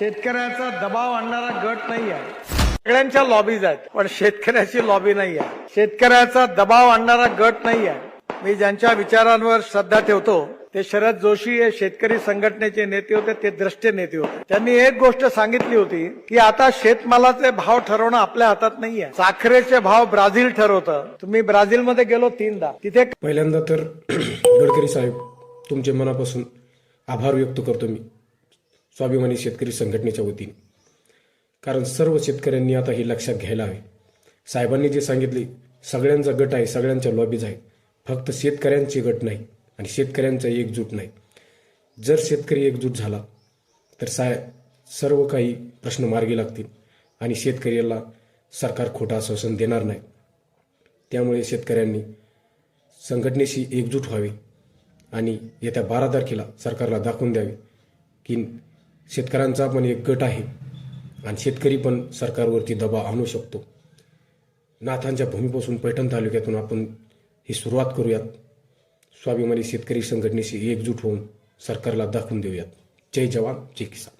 शेतकऱ्याचा दबाव आणणारा गट नाही आहे सगळ्यांच्या लॉबीज आहेत पण शेतकऱ्याची लॉबी नाही आहे शेतकऱ्याचा दबाव आणणारा गट नाही आहे मी ज्यांच्या विचारांवर श्रद्धा ठेवतो ते शरद जोशी हे शेतकरी संघटनेचे नेते होते ते द्रष्टे नेते होते. त्यांनी एक गोष्ट सांगितली होती की आता शेतमालाचे भाव ठरवणं आपल्या हातात नाहीये. साखरेचे भाव ब्राझील ठरवतं. तुम्ही ब्राझीलमध्ये गेलो तीनदा. तिथे पहिल्यांदा तर गडकरी साहेब तुमचे मनापासून आभार व्यक्त करतो मी. स्वाभिमानी शेतकरी संघटनेच्या वतीने. कारण सर्व शेतकऱ्यांनी आता हे लक्षात घ्यायला हवे. साहेबांनी जे सांगितले सगळ्यांचा गट आहे सगळ्यांच्या लॉबीज आहे फक्त शेतकऱ्यांचे गट नाही आणि शेतकऱ्यांचा एकजूट नाही. जर शेतकरी एकजूट झाला तर साय सर्व काही प्रश्न मार्गी लागतील आणि शेतकऱ्याला सरकार खोटं आश्वासन देणार नाही. त्यामुळे शेतकऱ्यांनी संघटनेशी एकजूट व्हावे आणि येत्या बारा तारखेला सरकारला दाखवून द्यावे की शेतकऱ्यांचा पण एक गट आहे. आणि शेतकरी पण सरकारवरती दबाव आणू शकतो. नाथांच्या भूमीपासून पैठण तालुक्यातून आपण ही सुरुवात करूयात. स्वाभिमानी शेतकरी संघटनेशी एकजूट होऊन सरकारला दाखवून देऊयात. जय जवान जय किसान.